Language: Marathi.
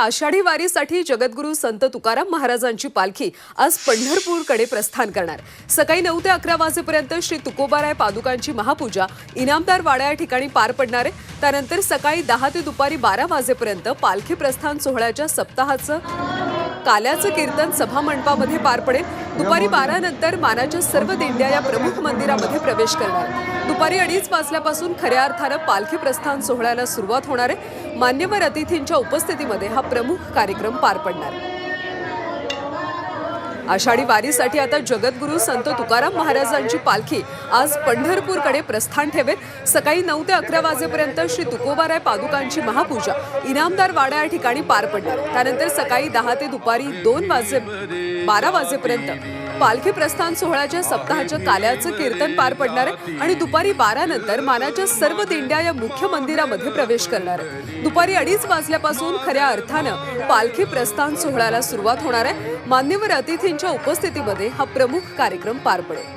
आषाढी वारीसाठी जगद्गुरू संत तुकाराम महाराजांची पालखी आज पंढरपूरकडे प्रस्थान करणार. सकाळी नऊ ते अकरा वाजेपर्यंत श्री तुकोबाराय पादुकांची महापूजा इनामदार वाडा या ठिकाणी पार पडणार आहे. त्यानंतर सकाळी दहा ते दुपारी बारा वाजेपर्यंत पालखी प्रस्थान सोहळ्याच्या सप्ताहाचं काल्याचं कीर्तन सभा मंडपामध्ये पार पडेल. दुपारी बारा नंतर मानाच्या सर्व दिंड्या या प्रमुख मंदिरामध्ये प्रवेश करणार. दुपारी अडीच वाजल्यापासून खऱ्या अर्थानं पालखी प्रस्थान सोहळ्याला सुरुवात होणार आहे. मान्यवर अतिथींच्या उपस्थितीमध्ये हा प्रमुख कार्यक्रम पार पडणार. आषाढी वारीसाठी आता जगद्गुरू संत तुकाराम महाराजांची पालखी आज पंढरपूरकडे प्रस्थान ठेवेल. सकाळी नऊ ते अकरा वाजेपर्यंत श्री तुकोबाराय पादुकांची महापूजा इनामदार वाडा या ठिकाणी पार पडणार. त्यानंतर सकाळी दहा ते दुपारी दोन वाजे बारा वाजेपर्यंत पालखी प्रस्थान सोहळ्याच्या सप्ताहाच्या काल्याचं कीर्तन पार पडणार आहे आणि दुपारी बारा नंतर मानाच्या सर्व दिंड्या या मुख्य मंदिरामध्ये प्रवेश करणार. आहे दुपारी अडीच वाजल्यापासून खऱ्या अर्थानं पालखी प्रस्थान सोहळ्याला सुरुवात होणार आहे. मान्यवर अतिथींच्या उपस्थितीमध्ये हा प्रमुख कार्यक्रम पार पडेल.